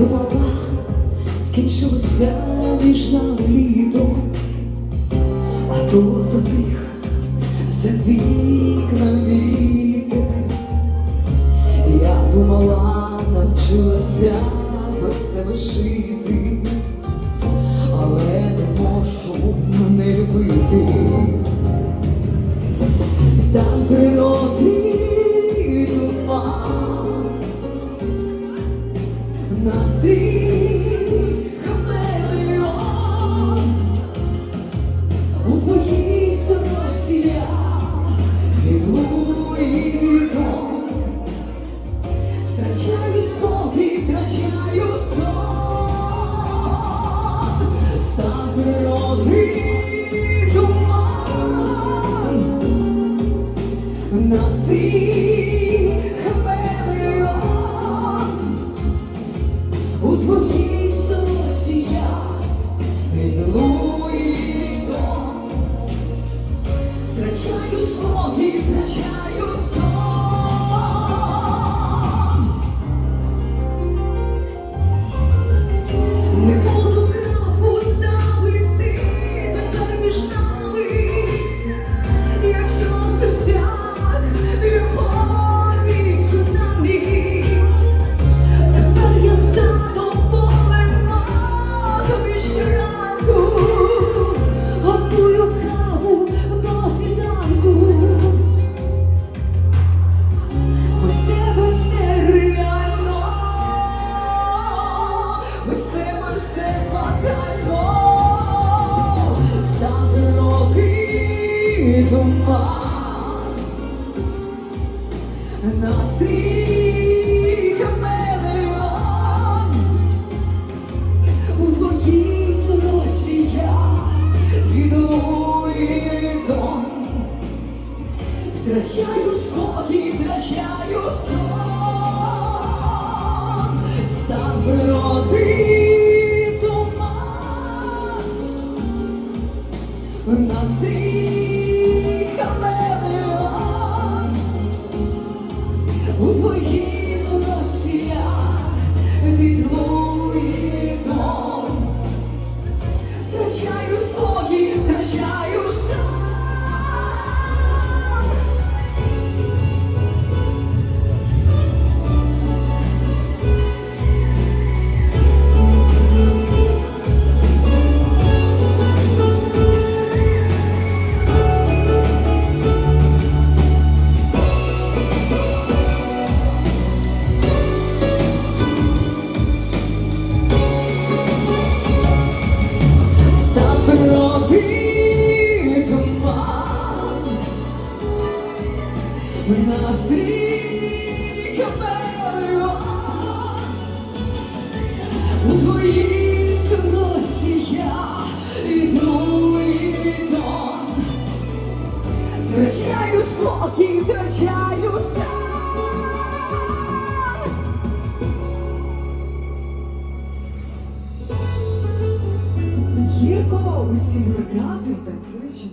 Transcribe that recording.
думала, скінчилося між нами літо, а то затих за вікна вітер. Я думала, навчилася без тебе жити, але не можу туман, настрій хамелеон, у твоїй сорочці я гибну. Втрачаю спокій, втрачаю сон. Туман, у твоїй сорочці я і. Втрачаю спокій, втрачаю сон, став відлує Втрачаю спокій, втрачаю сон. Гірко усім прекрасним танцюючим.